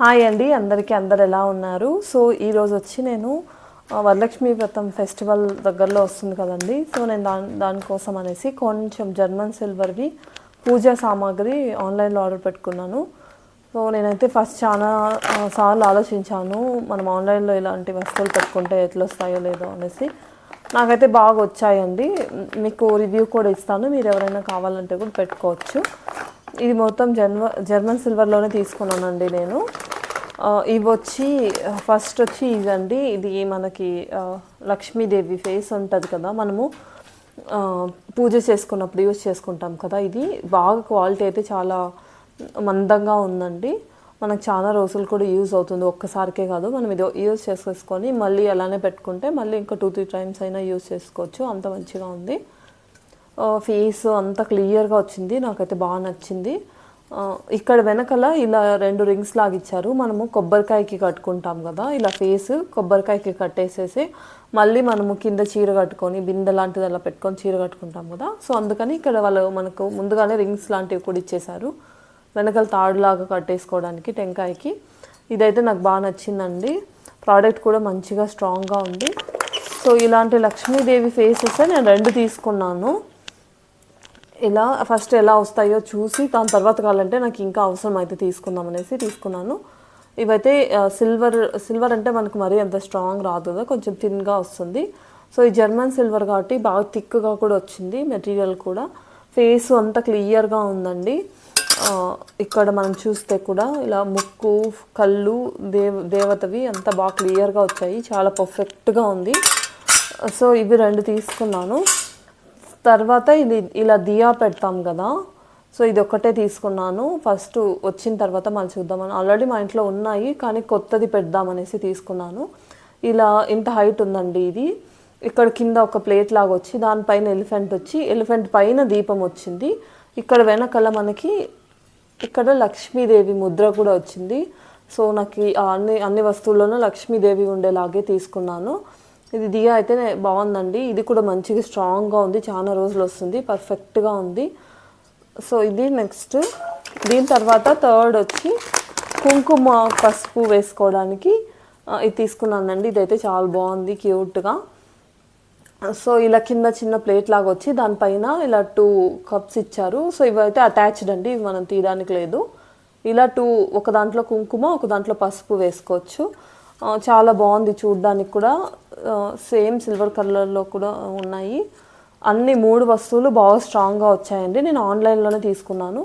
Hi అండి అందరికీ అందరు ఎలా ఉన్నారు? సో ఈరోజు వచ్చి నేను వరలక్ష్మీ వరలక్ష్మి వ్రతం ఫెస్టివల్ దగ్గరలో వస్తుంది కదండి. సో నేను దాని దానికోసం అనేసి కొంచెం జర్మన్ సిల్వర్వి పూజా సామాగ్రి ఆన్లైన్లో ఆర్డర్ పెట్టుకున్నాను. సో నేనైతే ఫస్ట్ చాలా సార్లు ఆలోచించాను మనం ఆన్లైన్లో ఇలాంటి వస్తువులు పెట్టుకుంటే ఎట్లా వస్తాయో లేదో అనేసి. నాకైతే బాగా వచ్చాయండి. మీకు రివ్యూ కూడా ఇస్తాను. మీరు ఎవరైనా కావాలంటే కూడా పెట్టుకోవచ్చు. ఇది మొత్తం జర్మ జర్మన్ సిల్వర్లోనే తీసుకున్నానండి నేను. ఇవి వచ్చి ఫస్ట్ వచ్చి ఇదండి ఇది మనకి లక్ష్మీదేవి ఫేస్ ఉంటుంది కదా మనము పూజ చేసుకున్నప్పుడు యూజ్ చేసుకుంటాం కదా ఇది. బాగా క్వాలిటీ అయితే చాలా మందంగా ఉందండి. మనకు చాలా రోజులు కూడా యూజ్ అవుతుంది ఒక్కసారికే కాదు. మనం ఇది యూజ్ చేసేసుకొని మళ్ళీ అలానే పెట్టుకుంటే మళ్ళీ ఇంకా టూ త్రీ టైమ్స్ అయినా యూజ్ చేసుకోవచ్చు. అంత మంచిగా ఉంది. ఫేస్ అంతా క్లియర్గా వచ్చింది. నాకైతే బాగా నచ్చింది. ఇక్కడ వెనకల ఇలా రెండు రింగ్స్ లాగా ఇచ్చారు. మనము కొబ్బరికాయకి కట్టుకుంటాం కదా ఇలా ఫేస్ కొబ్బరికాయకి కట్టేసేసి మళ్ళీ మనము కింద చీర కట్టుకొని బిందె లాంటిది అలా పెట్టుకొని చీర కట్టుకుంటాం కదా. సో అందుకని ఇక్కడ వాళ్ళు మనకు ముందుగానే రింగ్స్ లాంటివి కూడా ఇచ్చేసారు వెనకల తాడులాగా కట్టేసుకోవడానికి టెంకాయకి. ఇదైతే నాకు బాగా నచ్చిందండి. ప్రోడక్ట్ కూడా మంచిగా స్ట్రాంగ్గా ఉంది. సో ఇలాంటి లక్ష్మీదేవి ఫేసెస్ నేను రెండు తీసుకున్నాను. ఎలా ఫస్ట్ ఎలా వస్తాయో చూసి దాని తర్వాత కావాలంటే నాకు ఇంకా అవసరం అయితే తీసుకుందాం అనేసి తీసుకున్నాను. ఇవైతే సిల్వర్ సిల్వర్ అంటే మనకు మరీ అంత స్ట్రాంగ్ రాదు కదా కొంచెం థిన్గా వస్తుంది. సో ఈ జర్మన్ సిల్వర్ కాబట్టి బాగా థిక్గా కూడా వచ్చింది మెటీరియల్ కూడా. ఫేస్ అంతా క్లియర్గా ఉందండి. ఇక్కడ మనం చూస్తే కూడా ఇలా ముక్కు కళ్ళు దేవ దేవతవి అంతా బాగా క్లియర్గా వచ్చాయి. చాలా పర్ఫెక్ట్గా ఉంది. సో ఇవి రెండు తీసుకున్నాను. తర్వాత ఇది ఇలా దియా పెడతాం కదా. సో ఇది ఒక్కటే తీసుకున్నాను. ఫస్ట్ వచ్చిన తర్వాత మళ్ళీ చూద్దామని. ఆల్రెడీ మా ఇంట్లో ఉన్నాయి కానీ కొత్తది పెడదామనేసి తీసుకున్నాను. ఇలా ఇంత హైట్ ఉందండి ఇది. ఇక్కడ కింద ఒక ప్లేట్ లాగా వచ్చి దానిపైన ఎలిఫెంట్ వచ్చి ఎలిఫెంట్ పైన దీపం వచ్చింది. ఇక్కడ వెనకల మనకి ఇక్కడ లక్ష్మీదేవి ముద్ర కూడా వచ్చింది. సో నాకు అన్ని అన్ని వస్తువుల్లోనూ లక్ష్మీదేవి ఉండేలాగే తీసుకున్నాను. ఇది దియా అయితే బాగుందండి. ఇది కూడా మంచిగా స్ట్రాంగ్గా ఉంది. చాలా రోజులు వస్తుంది. పర్ఫెక్ట్గా ఉంది. సో ఇది నెక్స్ట్. దీని తర్వాత థర్డ్ వచ్చి కుంకుమ పసుపు వేసుకోవడానికి ఇది తీసుకున్నానండి. ఇదైతే చాలా బాగుంది. క్యూట్గా. సో ఇలా కింద చిన్న ప్లేట్ లాగా వచ్చి దానిపైన ఇలా టూ కప్స్ ఇచ్చారు. సో ఇవైతే అటాచ్డ్ అండి. ఇవి మనం తీయడానికి లేదు. ఇలా టూ ఒక దాంట్లో కుంకుమ ఒక దాంట్లో పసుపు వేసుకోవచ్చు. చాలా బాగుంది చూడడానికి కూడా. సేమ్ సిల్వర్ కలర్లో కూడా ఉన్నాయి. అన్ని మూడు వస్తువులు బాగా స్ట్రాంగ్గా వచ్చాయండి. నేను ఆన్లైన్లోనే తీసుకున్నాను.